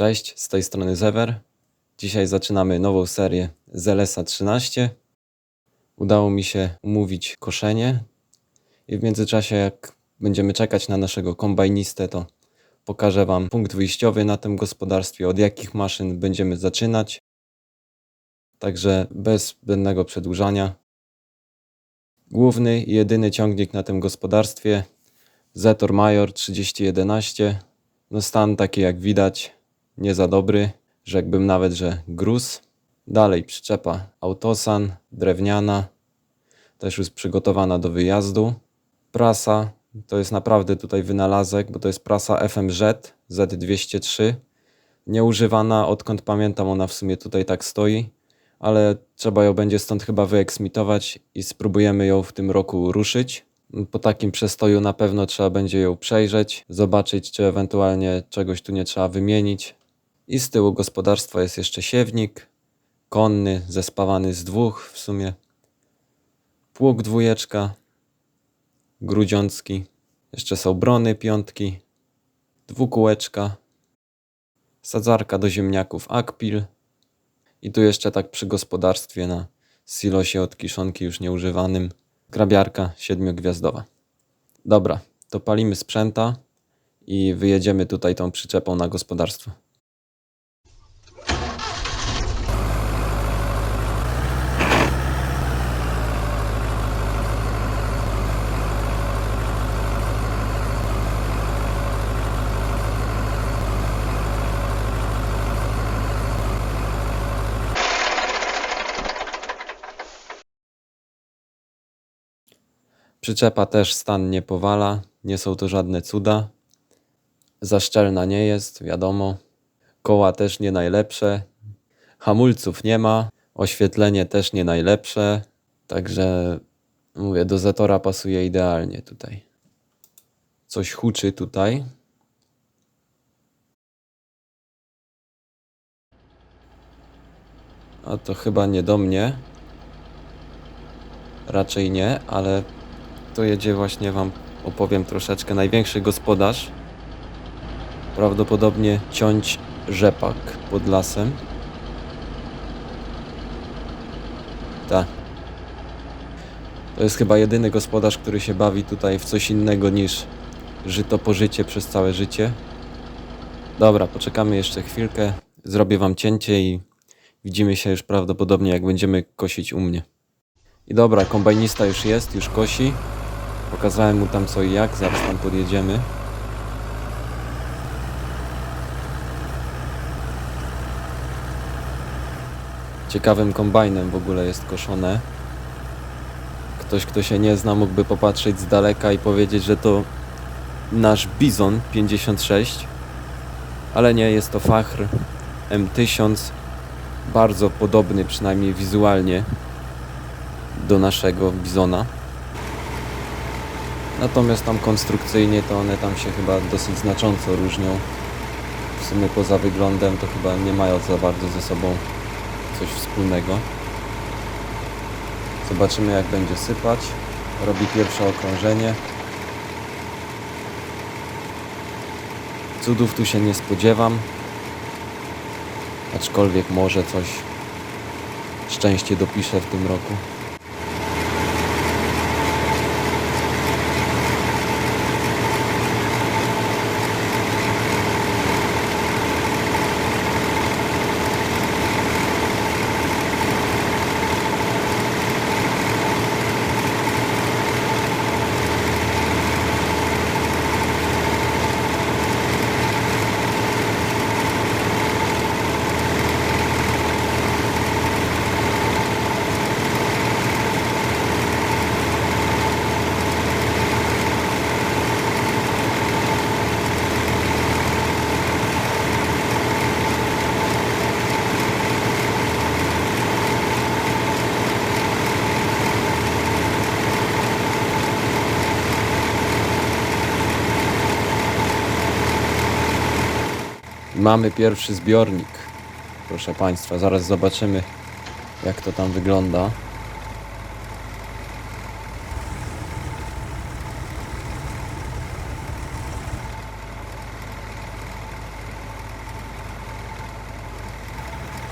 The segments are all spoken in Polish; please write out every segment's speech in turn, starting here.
Cześć, z tej strony Zewer. Dzisiaj zaczynamy nową serię z LSA 13. Udało mi się umówić koszenie i w międzyczasie jak będziemy czekać na naszego kombajnistę, to pokażę Wam punkt wyjściowy na tym gospodarstwie, od jakich maszyn będziemy zaczynać. Także bez zbędnego przedłużania. Główny i jedyny ciągnik na tym gospodarstwie Zetor Major 3011. No stan taki jak widać, nie za dobry, rzekłbym nawet, że gruz. Dalej przyczepa Autosan, drewniana, też już przygotowana do wyjazdu. Prasa, to jest naprawdę tutaj wynalazek, bo to jest prasa FMZ Z203. Nieużywana, odkąd pamiętam ona w sumie tutaj tak stoi, ale trzeba ją będzie stąd chyba wyeksmitować i spróbujemy ją w tym roku ruszyć. Po takim przestoju na pewno trzeba będzie ją przejrzeć, zobaczyć czy ewentualnie czegoś tu nie trzeba wymienić. I z tyłu gospodarstwa jest jeszcze siewnik, konny, zespawany z dwóch w sumie. Pług dwójeczka, grudziącki. Jeszcze są brony piątki, dwukółeczka, sadzarka do ziemniaków Akpil. I tu jeszcze tak przy gospodarstwie na silosie od kiszonki już nieużywanym grabiarka siedmiogwiazdowa. Dobra, to palimy sprzęta i wyjedziemy tutaj tą przyczepą na gospodarstwo. Przyczepa też stan nie powala, nie są to żadne cuda. Zaszczelna nie jest, wiadomo. Koła też nie najlepsze. Hamulców nie ma, oświetlenie też nie najlepsze. Także mówię, do Zetora pasuje idealnie tutaj. Coś huczy tutaj. A to chyba nie do mnie. Raczej nie, ale to jedzie właśnie Wam opowiem troszeczkę. Największy gospodarz. Prawdopodobnie ciąć rzepak pod lasem. Tak. To jest chyba jedyny gospodarz, który się bawi tutaj w coś innego niż żyto pożycie przez całe życie. Dobra, poczekamy jeszcze chwilkę. Zrobię Wam cięcie i widzimy się już prawdopodobnie jak będziemy kosić u mnie. I dobra, kombajnista już jest, już kosi. Pokazałem mu tam co i jak, zaraz tam podjedziemy. Ciekawym kombajnem w ogóle jest koszone. Ktoś, kto się nie zna, mógłby popatrzeć z daleka i powiedzieć, że to nasz Bizon 56. Ale nie, jest to Fachr M1000. Bardzo podobny, przynajmniej wizualnie, do naszego Bizona. Natomiast tam konstrukcyjnie to one tam się chyba dosyć znacząco różnią. W sumie poza wyglądem to chyba nie mają za bardzo ze sobą coś wspólnego. Zobaczymy jak będzie sypać. Robi pierwsze okrążenie. Cudów tu się nie spodziewam. Aczkolwiek może coś szczęście dopiszę w tym roku. Mamy pierwszy zbiornik. Proszę Państwa, zaraz zobaczymy, jak to tam wygląda.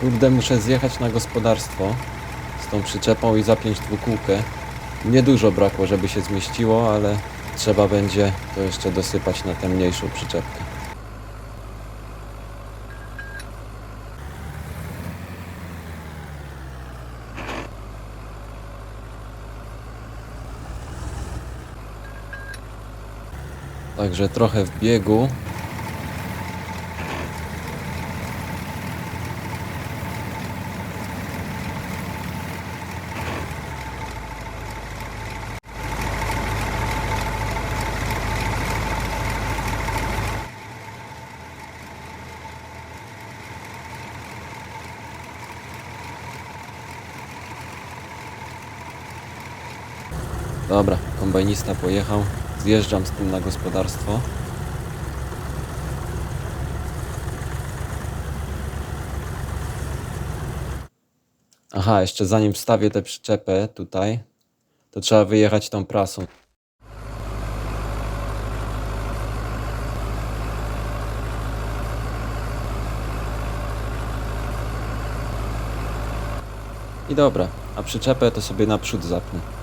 Kurde, muszę zjechać na gospodarstwo z tą przyczepą i zapiąć dwukółkę. Niedużo brakło, żeby się zmieściło, ale trzeba będzie to jeszcze dosypać na tę mniejszą przyczepkę. Także trochę w biegu. Dobra, kombajnista pojechał. Zjeżdżam z tym na gospodarstwo. Aha, jeszcze zanim wstawię tę przyczepę tutaj, to trzeba wyjechać tą prasą. I dobra, a przyczepę to sobie naprzód zapnę.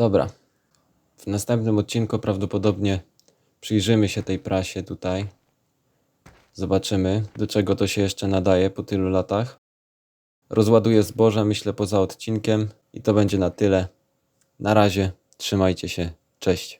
Dobra. W następnym odcinku prawdopodobnie przyjrzymy się tej prasie tutaj. Zobaczymy, do czego to się jeszcze nadaje po tylu latach. Rozładuję zboże, myślę, poza odcinkiem i to będzie na tyle. Na razie, trzymajcie się, cześć.